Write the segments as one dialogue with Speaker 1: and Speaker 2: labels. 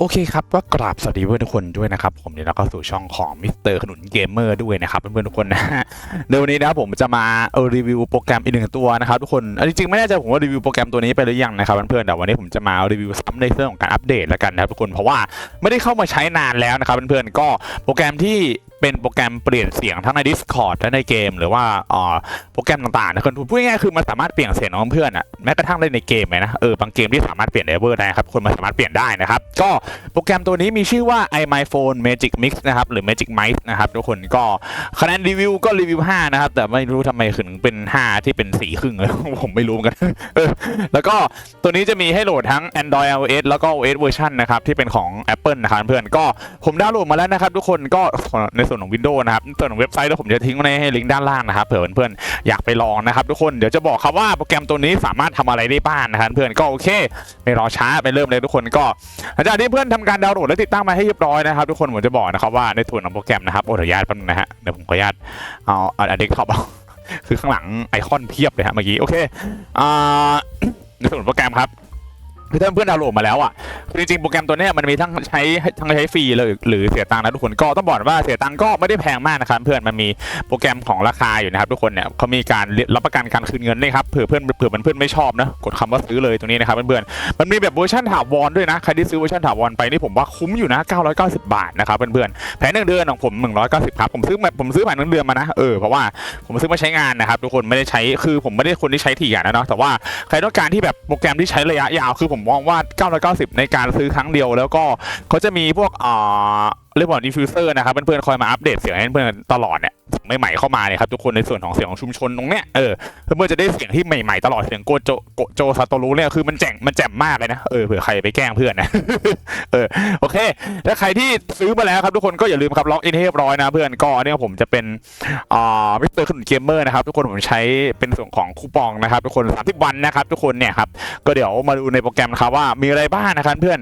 Speaker 1: โอเคครับก็กราบสวัสดีเพื่อนทุกคนด้วยนะครับ ผมเนี่ยแล้วก็สู่ช่องของมิสเตอร์ขนุนเกมเมอร์ด้วยนะครับเพื่อนๆทุกคนนะฮะเดี๋ยววันนี้นะผมจะมาเออรีวิวโปรแกรมอีกหนึ่งตัวนะครับทุกคนอันจริงๆไม่แน่ใจผมว่ารีวิวโปรแกรมตัวนี้ไปหรือยังนะครับเพื่อนๆแต่วันนี้ผมจะมารีวิวซ้ำในเรื่องของการอัปเดตแล้วกันนะครับทุกคนเพราะว่าไม่ได้เข้ามาใช้นานแล้วนะครับเพื่อนๆก็โปรแกรมที่เป็นโปรแกรมเปลี่ยนเสียงทั้งใน Discord และในเกม หรือว่าอ่าโปรแกรมต่างๆนะครับพูดง่ายๆคือมันสามารถเปลี่ยนเสียงของเพื่อนอะแม้กระทั่งเล่นในเกมเลยนะเออบางเกมที่สามารถเปลี่ยนเอเวอร์ได้ครับคนมันสามารถเปลี่ยนได้นะครับ ก็โปรแกรมตัวนี้มีชื่อว่า iMyPhone Magic Mix นะครับหรือ Magic Mice นะครับทุกคนก็คะแนนรีวิวก็รีวิว 5 นะครับ แต่ไม่รู้ทำไมถึงเป็น 5 ที่เป็นสีครึ่งเลยผมไม่รู้กันแล้วก็ตัวนี้จะมีให้โหลดทั้ง Android iOS แล้วก็ OS เวอร์ชันนะครับที่เป็นของ Apple นะครับเพื่อนก็ผมดาวน์โหลดมาแล้วนะครับทุกคนก็ในส่วนของ Windows นะครับส่วนของเว็บไซต์แล้วผมจะทิ้งไว้ในลิงก์ด้านล่างนะครับเผื่อเพื่อนๆอยากไปลองนะครับทุกคนเดี๋ยวจะบอกครับว่าโปรแกรมตัวนี้สามารถทำอะไรได้บ้างนะครับเพื่อนก็โอเค ไม่รอช้าไปเริ่มเลยทุกคนก็หลังจากที่เพื่อนทำการดาวน์โหลดและติดตั้งมาให้เรียบร้อยนะครับทุกคนผมจะบอกนะครับว่าในส่วนของโปรแกรมนะครับโอ้เดี๋ยญาตแป๊บนึงนะฮะเดี๋ยวผมขออนุญาตเอาเอาเด็กท็อปเอาคือข้างหลังไอคอนเพียบเลยฮะเมื่อกี้โอเคอ่าในส่วนของโปรแกรมครับ คือถ้าเพื่อนดาวน์โหลดมาแล้วอะคือจริงๆโปรแกรมตัวเนี้ยมันมีทั้งใช้ทั้งใช้ฟรีเลยหรือเสียตังค์นะทุกคนก็ต้องบอกว่าเสียตังค์ก็ไม่ได้แพงมากนะครับเพื่อนมันมีโปรแกรมของราคาอยู่นะครับทุกคนเนี่ยเขามีการรับประกันการคืนเงินด้วยครับเผื่อเพื่อนเผื่อมันเพื่อนไม่ชอบนะกดคำว่าซื้อเลยตรงนี้นะครับเพื่อนๆมันมีแบบเวอร์ชันถาวรด้วยนะใครที่ซื้อเวอร์ชันถาวรไปนี่ผมว่าคุ้มอยู่นะ 990 บาทนะครับเพื่อนๆแผนหนึ่งเดือนของผม 190ครับผมซื้อมาผมซื้อแผนหนึ่งเดือนมานะเออเพราะว่าผมซื้อมาใช้งานนะครับทุกคนไม่ได้ใช้คือผมไม่ได้คนที่ใช้ถี่นะเนาะแต่ว่าใครต้องการที่แบบโปรแกรมที่ใช้ระยะยาวคือผมมองว่า 990 ในการซื้อครั้งเดียว แล้วก็เขาจะมีพวกอ่า เรียกว่าดิฟฟิวเซอร์นะครับเพื่อนๆคอยมาอัปเดตเสียงให้เพื่อนตลอดเนี่ยใหม่ๆเข้ามาเนี่ยครับทุกคนในส่วนของเสียงของชุมชนตรงเนี้ยเออเพื่อนๆจะได้เสียงที่ใหม่ๆตลอดเสียงโกโจโกโจซาโตรุเนี่ยคือมันแจ่งมันแจ่มมากเลยนะเออเผื่อใครไปแกล้งเพื่อนนะเออโอเคถ้าใครที่ซื้อมาแล้วครับทุกคนก็อย่าลืมครับล็อกอินให้เรียบร้อยนะเพื่อนก็เนี่ยผมจะเป็นอ่ามิสเตอร์ขนุนเกมเมอร์นะครับทุกคนผมใช้เป็นส่วนของคูปองนะครับทุกคน30วันนะครับทุกคนเนี่ยครับก็เดี๋ยวมาดูในโปรแกรมนะครับว่ามีอะไรบ้างนะครับเพื่อน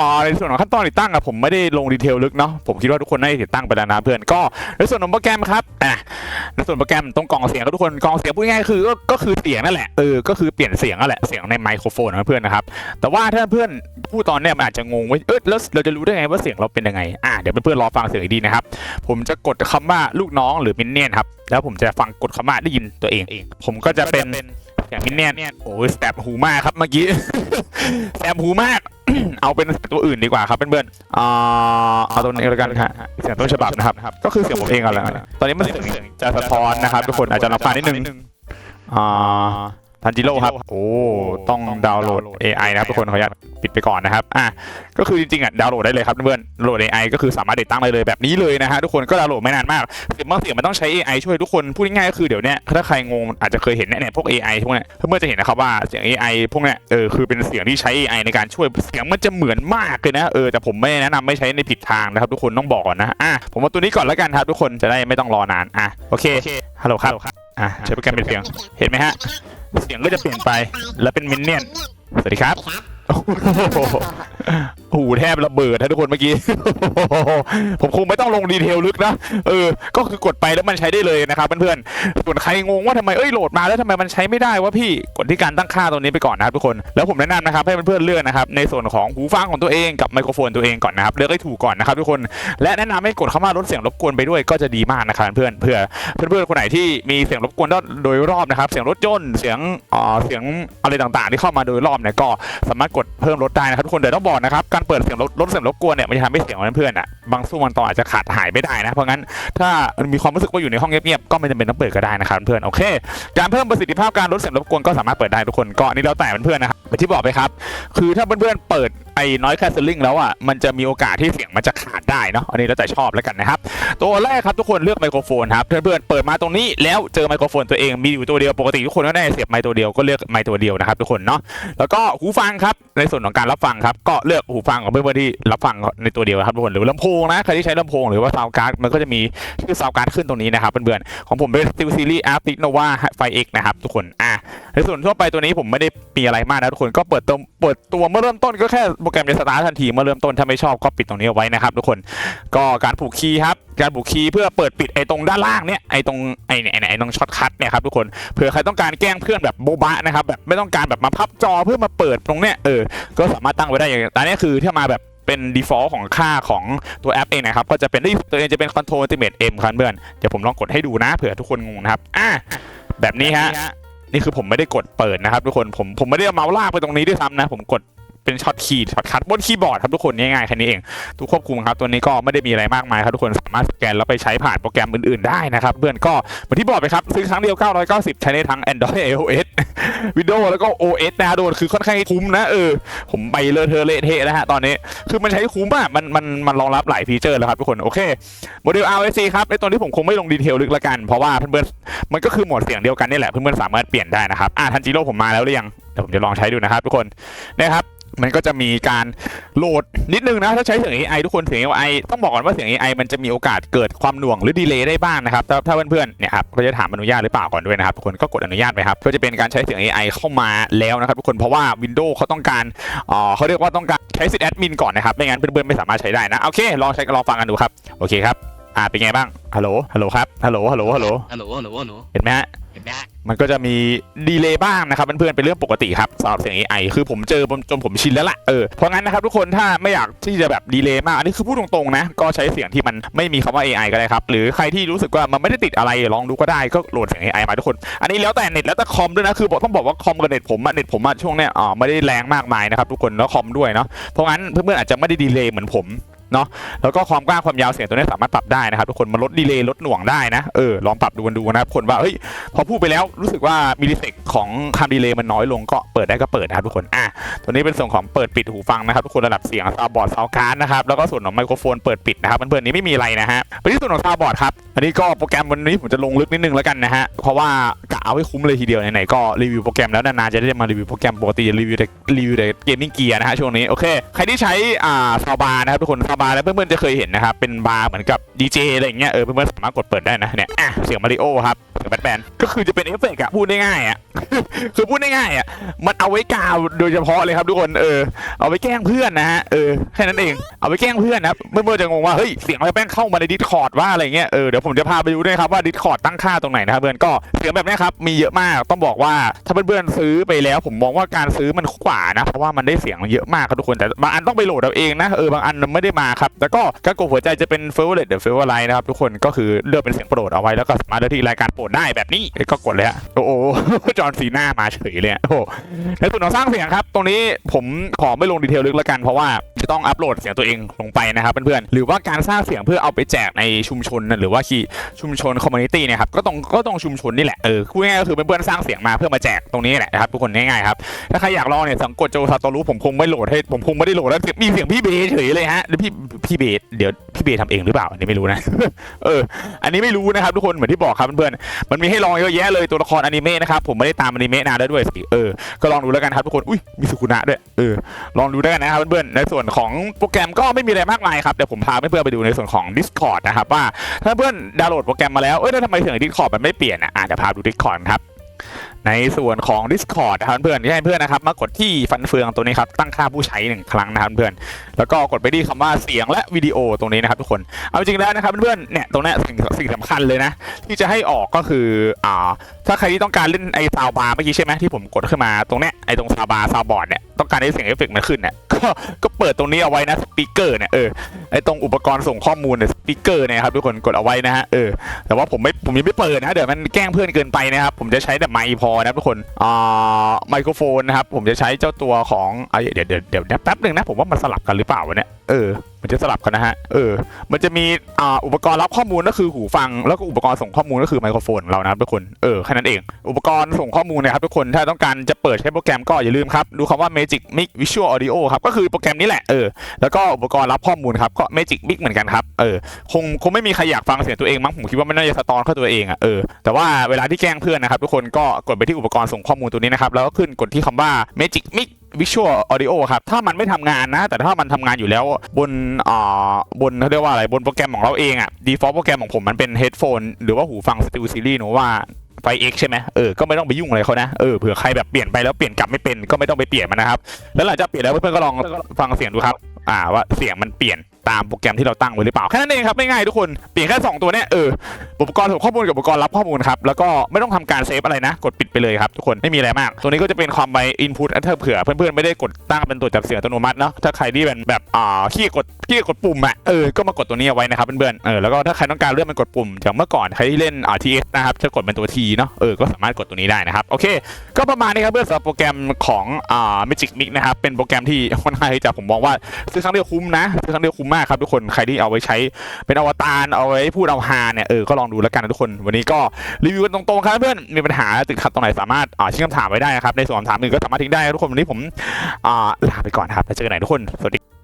Speaker 1: อ่าในส่วนของขั้นตอนติดตั้งอะผมไม่ได้ลงดีเทลลึกเนาะผมคิดว่าทุกคนได้ติดตั้งไปแล้วนะเพื่อนก็ในส่วนของโปรแกรมครับอะในส่วนโปรแกรมตรงกล่องเสียงครับทุกคนกล่องเสียงพูดง่ายๆคือก็ก็คือเสียงนั่นแหละเออก็คือเปลี่ยนเสียงนั่นแหละเสียงในไมโครโฟนนะเพื่อนนะครับแต่ว่าถ้าเพื่อนพูดตอนเนี้ยมันอาจจะงงว่าเออแล้วเราจะรู้ได้ไงว่าเสียงเราเป็นยังไงอะเดี๋ยวเพื่อนๆรอฟังเสียงให้ดีนะครับผมจะกดคำว่าลูกน้องหรือมินเนี่ยนครับแล้วผมจะฟังกดคำว่าได้ยินตัวเองผมก็จะเป็นเสียงมินเนี่ยนโอ้ยแสบหูมากครับเมื่อกี้แสบหูมาก เอาเป็นตัวอื่นดีกว่าครับเพื่อนๆอ่าเอาตัวนี้แล้วกันค่ะเสียงต้นฉบับนะครับ ก็คือเสียงผมเองกันแหละตอนนี้มันเสียงจะสะท้อนนะครับทุกคนอาจจะรับฟังนิดนึงอ่า ทันจิโร่ครับ โอ้ ต้องดาวน์โหลด AI นะครับทุกคนขออนุญาตปิดไปก่อนนะครับ อะ ก็คือจริงๆอะดาวน์โหลดได้เลยครับเพื่อนๆโหลด AI ก็คือสามารถติดตั้งได้เลยแบบนี้เลยนะฮะทุกคนก็ดาวน์โหลดไม่นานมากเสียงบางเสียงมันต้องใช้ AI ช่วยทุกคน พูดง่ายๆก็คือเดี๋ยวเนี้ยถ้าใครงงอาจจะเคยเห็นเนี่ยพวก AI พวกเนี้ยเพื่อนๆจะเห็นนะครับว่าเสียง AI พวกเนี้ยเออคือเป็นเสียงที่ใช้ AI ในการช่วยเสียงมันจะเหมือนมากเลยนะเออแต่ผมไม่แนะนำไม่ใช้ในผิดทางนะครับทุกคนต้องบอกก่อนนะอะผมเอาตัวนี้ก่อนแล้วกันครับทุกคนจะได้ไม่ต้องรอนานอะโอเคฮัลโหลครับ อะใช้โปรแกรมเป็นเสียง เห็นไหมฮะ เสียงก็จะเปลี่ยนไป แล้วเป็นมินเนี่ยน สวัสดีครับ โอ้โหหูแทบระเบิดนะทุกคนเมื่อกี้ ผมคงไม่ต้องลงดีเทลลึกนะ เออ ก็คือกดไปแล้วมันใช้ได้เลยนะครับเพื่อนๆ ส่วนใครงงว่าทำไมเอ้ยโหลดมาแล้วทำไมมันใช้ไม่ได้วะพี่ กดที่การตั้งค่าตรงนี้ไปก่อนนะครับทุกคน แล้วผมแนะนำนะครับให้เพื่อนๆเลือกนะครับในส่วนของหูฟังของตัวเองกับไมโครโฟนตัวเองก่อนนะครับเลือกให้ถูกก่อนนะครับทุกคน และแนะนำให้กดเข้ามาลดเสียงรบกวนไปด้วยก็จะดีมากนะครับเพื่อนเพื่อเพื่อนๆคนไหนที่มีเสียงรบกวนโดยรอบนะครับ เสียงรถยนต์เสียงอ่าเสียงอะไรต่างๆ ที่เข้ามาโดยรอบเนี่ยก็สามารถกดเพิ่มลดได้นะครับทุกคนเดี๋ยวต้องบอกนะครับการเปิดเสียงลดลดเสียงรบกวนเนี่ยมันจะทำให้เสียงของเพื่อนๆอะบางช่วงบางตอนอาจจะขาดหายไม่ได้นะเพราะงั้นถ้ามีความรู้สึกว่าอยู่ในห้องเงียบๆก็ไม่จำเป็นต้องเปิดก็ได้นะครับเพื่อนโอเค การเพิ่มประสิทธิภาพการลดเสียงรบกวนก็สามารถเปิดได้ทุกคนก็นี่แล้วแต่เพื่อนนะครับที่บอกไปครับคือถ้าเพื่อนๆเปิดไอ้น้อยแคสเซิลลิงแล้วอะมันจะมีโอกาสที่เสียงมันจะขาดได้เนาะอันนี้แล้วแต่ชอบแล้วกันนะครับ ตัวแรกครับทุกคนเลือกไมโครโฟนครับเพื่อนๆเปิดมาตรงนี้แล้วเจอไมโครโฟนตัวเองมีอยู่ตัวเดียวปกติทุกคนก็ได้เสียบไมค์ตัวเดียวก็เลือกไมค์ตัวเดียวนะครับทุกคนเนาะแล้วก็หูฟังครับในส่วนของการรับฟังครับก็เลือกหูฟังของเพื่อนๆที่รับฟังในตัวเดียวครับทุกคนหรือลำโพงนะใครที่ใช้ลำโพงหรือว่าซาวการ์ดมันก็จะมีชื่อซาวการ์ดขึ้นตรงนี้นะครับเพื่อนๆของผมเป็น Steel Series Arctic Nova ไฟ X นะครับทุกคนอะในส่วนทั่วไปตัวนี้ผมไม่ได้มีอะไรมากนะทุกคนก็เปิดตัวเปิดตัวเมื่อเริ่มต้นก็แค่โปรแกรมจะสตาร์ททันทีเมื่อเริ่มต้นถ้าไม่ชอบก็ปิดตรงนี้เอาไว้นะครับทุกคนก็การผูกคีย์ครับ การผูกคีย์เพื่อเปิดปิดไอ้ตรงด้านล่างเนี่ยไอ้ตรงไอ้เนี่ยไอ้เนี่ยไอ้ตรงช็อตคัทเนี่ยครับทุกคนเผื่อใครต้องการแกล้งเพื่อนแบบโบบะนะครับแบบไม่ต้องการแบบมาพับจอเพื่อมาเปิดตรงเนี้ยเออก็สามารถตั้งไว้ได้อย่างอันนี้คือถ้ามาแบบเป็น default ของค่าของตัวแอปเองนะครับ ก็จะเป็นเฮ้ยตัวเองจะเป็น control ultimate m ครับเพื่อนเดี๋ยวผมลองกดให้ดูนะเผื่อทุกคนงงนะครับอะแบบนี้ฮะนี่คือผมไม่ได้กดเปิดนะครับทุกคนผมผมไม่ได้เอาเมาส์ลากไปตรงนี้ด้วยซ้ำนะ ผมกด เป็นช็อตคีย์ช็อตคัทบนคีย์บอร์ดครับทุกคนง่ายๆแค่นี้เองทุกควบคุมครับตัวนี้ก็ไม่ได้มีอะไรมากมายครับทุกคนสามารถสแกนแล้วไปใช้ผ่านโปรแกรมอื่นๆได้นะครับเพื่อนก็เหมือนที่บอกไปครับซื้อครั้งเดียว 990 ใช้ได้ทั้ง Android iOS Windows แล้วก็ OS นะโดนคือค่อนข้างคุ้มนะเออผมไปเลอะเทอะเละเทะนะฮะตอนนี้คือมันใช้คุ้มอะมันมันมันรองรับหลายฟีเจอร์แล้วครับทุกคนโอเคโมเดล RSC ครับในตัวนี้ผมคงไม่ลงดีเทลลึกละกันเพราะว่าเพื่อนๆมันก็คือโหมดเสียงเดียวกันนี่แหละเพื่อนๆสามารถเปลี่ยนได้นะครับอ่าทันจิโร่ผมมาแล้วหรือยังเดี๋ยวผมจะลองใช้ดูนะครับทุกคนนะครับ มันก็จะมีการโหลดนิดนึงนะ ถ้าใช้เสียง AI ทุกคนเสียง AI ต้องบอกก่อนว่าเสียง AI มันจะมีโอกาสเกิดความหน่วงหรือดีเลย์ได้บ้างนะครับ ถ้าถ้าเพื่อนๆเนี่ยครับก็จะถามอนุญาตหรือเปล่าก่อนด้วยนะครับทุกคนก็กดอนุญาตไปครับก็จะเป็นการใช้เสียง AI เข้ามาแล้วนะครับทุกคนเพราะว่า Windows เขาต้องการอ่าเขาเรียกว่าต้องการใช้สิทธิ์แอดมินก่อนนะครับไม่งั้นเพื่อนๆไม่สามารถใช้ได้นะโอเคลองใช้ลองฟังกันดูครับโอเคครับอ่าเป็นไงบ้างฮัลโหลฮัลโหลครับฮัลโหลฮัลโหลฮัลโหล
Speaker 2: ฮัลโหลฮัลโหลฮัลโหล
Speaker 1: เห็นไหมฮะ
Speaker 2: เห็นไหมฮะ
Speaker 1: มันก็จะมีดีเลย์บ้างนะครับเพื่อนๆเป็นเรื่องปกติครับสำหรับเสียง AI คือผมเจอจนผมชินแล้วล่ะเออเพราะงั้นนะครับทุกคนถ้าไม่อยากที่จะแบบดีเลย์มากอันนี้คือพูดตรงๆนะก็ใช้เสียงที่มันไม่มีคำว่า AI ก็ได้ครับหรือใครที่รู้สึกว่ามันไม่ได้ติดอะไรลองดูก็ได้ก็โหลดเสียง AI มาทุกคน อันนี้แล้วแต่เน็ตแล้วแต่คอมด้วยนะคือบอกต้องบอกว่าคอมกับเน็ตผมอะเน็ตผมอะช่วงเนี้ยอ่าไม่ได้แรงมากมายนะครับทุกคนแล้วคอมด้วยเนาะเพราะงั้นเพื่อนๆอาจจะไม่ได้ดีเลย์เหมือนผม เนาะแล้วก็ความกว้างความยาวเสียงตัวนี้สามารถปรับได้นะครับทุกคนมันลดดีเลย์ลดหน่วงได้นะเออลองปรับดูกันดูนะครับคนว่าเฮ้ยพอพูดไปแล้วรู้สึกว่ามิลลิเซกของคำดีเลย์มันน้อยลงก็เปิดได้ก็เปิดนะครับทุกคนอะตัวนี้เป็นส่วนของเปิดปิดหูฟังนะครับทุกคนระดับเสียงซาวบอร์ดซาวการ์ดนะครับแล้วก็ส่วนของไมโครโฟนเปิดปิดนะครับเพื่อนๆนี้ไม่มีอะไรนะฮะไปที่ส่วนของซาวบอร์ดครับอันนี้ก็โปรแกรมวันนี้ผมจะลงลึกนิดนึงแล้วกันนะฮะเพราะว่ากะเอาให้คุ้มเลยทีเดียวไหนๆก็รีวิวโปรแกรมแล้วนานๆจะได้มารีวิวโปรแกรมปกติรีวิวแต่รีวิวแต่เกมมิ่งเกียร์นะฮะช่วงนี้โอเคใครที่ใช้อ่าซาวบาร์นะครับทุกคนซาบาร์แล้วเพื่อนๆจะเคยเห็นนะครับเป็นบาร์เหมือนกับดีเจอะไรอย่างเงี้ยเออเพื่อนๆสามารถกดเปิดได้นะเนี่ยอะเสียงมาริโอครับเสียงแบทแมนก็คือจะเป็นเอฟเฟกต์อะพูดได้ง่ายอะคือพูดง่ายๆอะมันเอาไว้กาวโดยเฉพาะเลยครับทุกคนเออเอาไว้แกล้งเพื่อนนะฮะเออแค่นั้นเองเอาไว้แกล้งเพื่อนนะครับเมื่อจะงงว่าเฮ้ยเสียงอะไรแป้งเข้ามาในดิสคอร์ดว่าอะไรเงี้ยเออเดี๋ยวผมจะพาไปดูด้วยครับว่าดิสคอร์ดตั้งค่าตรงไหนนะครับเพื่อนก็เสียงแบบนี้ครับมีเยอะมากต้องบอกว่าถ้าเพื่อนๆซื้อไปแล้วผมมองว่าการซื้อมันกว่านะเพราะว่ามันได้เสียงเยอะมากครับทุกคนแต่บางอันต้องไปโหลดเอาเองนะเออบางอันมันไม่ได้มาครับแล้วก็การกดหัวใจจะเป็นเฟเวอร์เรทเดอะเฟเวอร์ไลน์นะครับทุกคนก็คือเลือกเป็นเสียงโปรดเอาไว้แล้วก็สามารถเลือกที่รายการโปรดดได้แบบนี้ก็กดเลยฮะโอ้โหจอห์นซีน่ามาเฉยเลยโอ้ในส่วนของสร้างเสียงครับ ตรงนี้ผมขอไม่ลงดีเทลลึกแล้วกันเพราะว่าจะต้องอัปโหลดเสียงตัวเองลงไปนะครับเพื่อนๆหรือว่าการสร้างเสียงเพื่อเอาไปแจกในชุมชนหรือว่าคีชุมชนคอมมูนิตี้นี่ยครับก็ต้องก็ต้องชุมชนนี่แหละเออพูดง่ายก็คือเพื่อนๆสร้างเสียงมาเพื่อมาแจกตรงนี้แหละนะครับทุกคนง่ายๆครับถ้าใครอยากลองเนี่ยสังกดโจซาโตรุผมคงไม่โหลดให้ผมคงไม่ได้โหลดแล้วมีเสียงพี่เบยเฉยเลยฮะแล้วพี่ พี่เบย์เดี๋ยวพี่เบย์ทำเองหรือเปล่าอันนี้ไม่รู้นะ เออ อันนี้ไม่รู้นะครับทุกคนเหมือนที่บอกครับเพื่อนๆมันมีให้ลองเยอะแยะเลยตัวละครอนิเมะนะครับผมไม่ได้ตามอนิเมะนานแล้วด้วยสิเออก็ลองดูแล้วกันครับทุกคนอุ้ยมีสุกุนะด้วยเออลองดูด้วกันนะครับเพื่อนๆในส่วนของโปรแกรมก็ไม่มีอะไรมากมายครับเดี๋ยวผมพาเพื่อนๆไปดูในส่วนของ Discord นะครับว่าถ้าเพื่อนดาวน์โหลดโปรแกรมมาแล้วเอ้ยแล้วทำไมเสียง Discord มันไม่เปลี่ยนอะอะเดี๋ยวพาดู Discord ครับในส่วนของ Discord นะครับเพื่อนที่ให้เพื่อนนะครับมากดที่ฟันเฟืองตัวนี้ครับตั้งค่าผู้ใช้หนึ่งครั้งนะครับเพื่อนแล้วก็กดไปที่คำว่าเสียงและวิดีโอตรงนี้นะครับทุกคนเอาจริงแล้วนะครับเพื่อนๆเนี่ยตรงนี้สิ่งสิ่งสำคัญเลยนะที่จะให้ออกก็คืออ่าถ้าใครที่ต้องการเล่นไอ้ซาวบาร์เมื่อกี้ใช่ไหมที่ผมกดขึ้นมาตรงเนี้ยไอ้ตรงซาวบาร์ซาวบอร์ดเนี่ยต้องการให้เสียงเอฟเฟกต์มันขึ้นเนี่ยก็ก็เปิดตรงนี้เอาไว้นะสปีกเกอร์เนี่ยเออไอ้ตรงอุปกรณ์ส่งข้อมูลเนี่ยสปีกเกอร์เนี่ยครับทุกคนกดเอาไว้นะฮะเออแต่ว่าผมไม่ผมยังไม่เปิดนะเดี๋ยวมันแกล้งเพื่อนเกินไปนะครับผมจะใช้แต่ไมค์พอนะทุกคนอ่าไมโครโฟนนะครับผมจะใช้เจ้าตัวของเดี๋ยวเดี๋ยวเดี๋ยวแป๊บหนึ่งนะผมว่ามันสลับกันหรือเปล่าวะเนี่ยเออ มันจะสลับกันนะฮะ เออ มันจะมีอ่าอุปกรณ์รับข้อมูลก็คือหูฟัง แล้วก็อุปกรณ์ส่งข้อมูลก็คือไมโครโฟนเรานะทุกคน เออ แค่นั้นเอง อุปกรณ์ส่งข้อมูลนะครับทุกคน ถ้าต้องการจะเปิดใช้โปรแกรมก็อย่าลืมครับ ดูคำว่า Magic Mix Visual Audio ครับ ก็คือโปรแกรมนี้แหละ เออ แล้วก็อุปกรณ์รับข้อมูลครับ ก็ Magic Mix เหมือนกันครับ เออ คงคงไม่มีใครอยากฟังเสียงตัวเองมั้ง ผมคิดว่ามันน่าจะสะตอนเข้าตัวเองอะเออ แต่ว่าเวลาที่แกล้งเพื่อนนะครับทุกคนก็กดไปที่อุปกรณ์ส่งข้อมูลตัวนี้นะครับ แล้วก็ขึ้นกดที่คำว่า Magic วิชวลออดิโอครับ ถ้ามันไม่ทำงานนะ แต่ถ้ามันทำงานอยู่แล้วบนอ่าบนเขาเรียกว่าอะไรบนโปรแกรมของเราเองอะดีฟอลต์โปรแกรมของผมมันเป็นเฮดโฟนหรือว่าหูฟังสติลซีรีส์หนูว่าไฟเอ็กใช่ไหมเออ ก็ไม่ต้องไปยุ่งอะไรเขานะ เออ เผื่อใครแบบเปลี่ยนไปแล้วเปลี่ยนกลับไม่เป็นก็ไม่ต้องไปเปลี่ยนมันนะครับ แล้วหลังจากเปลี่ยนแล้วเพื่อนๆก็ลองฟังเสียงดูครับ อ่าว่าเสียงมันเปลี่ยน ตามโปรแกรมที่เราตั้งไว้หรือเปล่าแค่นั้นเองครับไม่ง่ายทุกคนเปลี่ยนแค่สองตัวเนี้ยเอออุปกรณ์ส่งข้อมูลกับอุปกรณ์รับข้อมูลครับแล้วก็ไม่ต้องทำการเซฟอะไรนะ กดปิดไปเลยครับทุกคนไม่มีอะไรมาก ตัวนี้ก็จะเป็นความไว input ถ้าเผื่อเพื่อนๆไม่ได้กดตั้งเป็นตัวจับเสียงอัตโนมัติเนาะถ้าใครที่เป็นแบบอ่าขี้กด ขี้กดปุ่มอะเออก็มากดตัวนี้เอาไว้นะครับเพื่อนๆเออแล้วก็ถ้าใครต้องการเลื่อนเป็นกดปุ่มอย่างเมื่อก่อนใครที่เล่นอ่า TS นะครับจะกดเป็นตัว T เนาะเออก็สามารถกดตัวนี้ได้นะครับโอเค ก็ประมาณนี้ครับเพื่อนสำหรับโปรแกรมของอ่า Magic Mix นะครับเป็นโปรแกรมที่ค่อนข้างที่จะผมมองว่าซื้อครั้งเดียวคุ้มนะซื้อครั้งเดียวคุ้มมากครับทุกคนใครที่เอาไว้ใช้เป็นอวตารเอาไว้พูดเอาฮาเนี่ยเออก็ลองดูแล้วกันนะทุกคน วันนี้ก็รีวิวกันตรงๆครับเพื่อนมีปัญหาติดขัดตรงไหนสามารถอ่าทิ้งคำถามไว้ได้นะครับในส่วนคำถามอื่นก็สามารถทิ้งได้ทุกคนวันนี้ผมอ่าลาไปก่อนครับแล้วเจอกันใหม่ทุกคนสวัสดี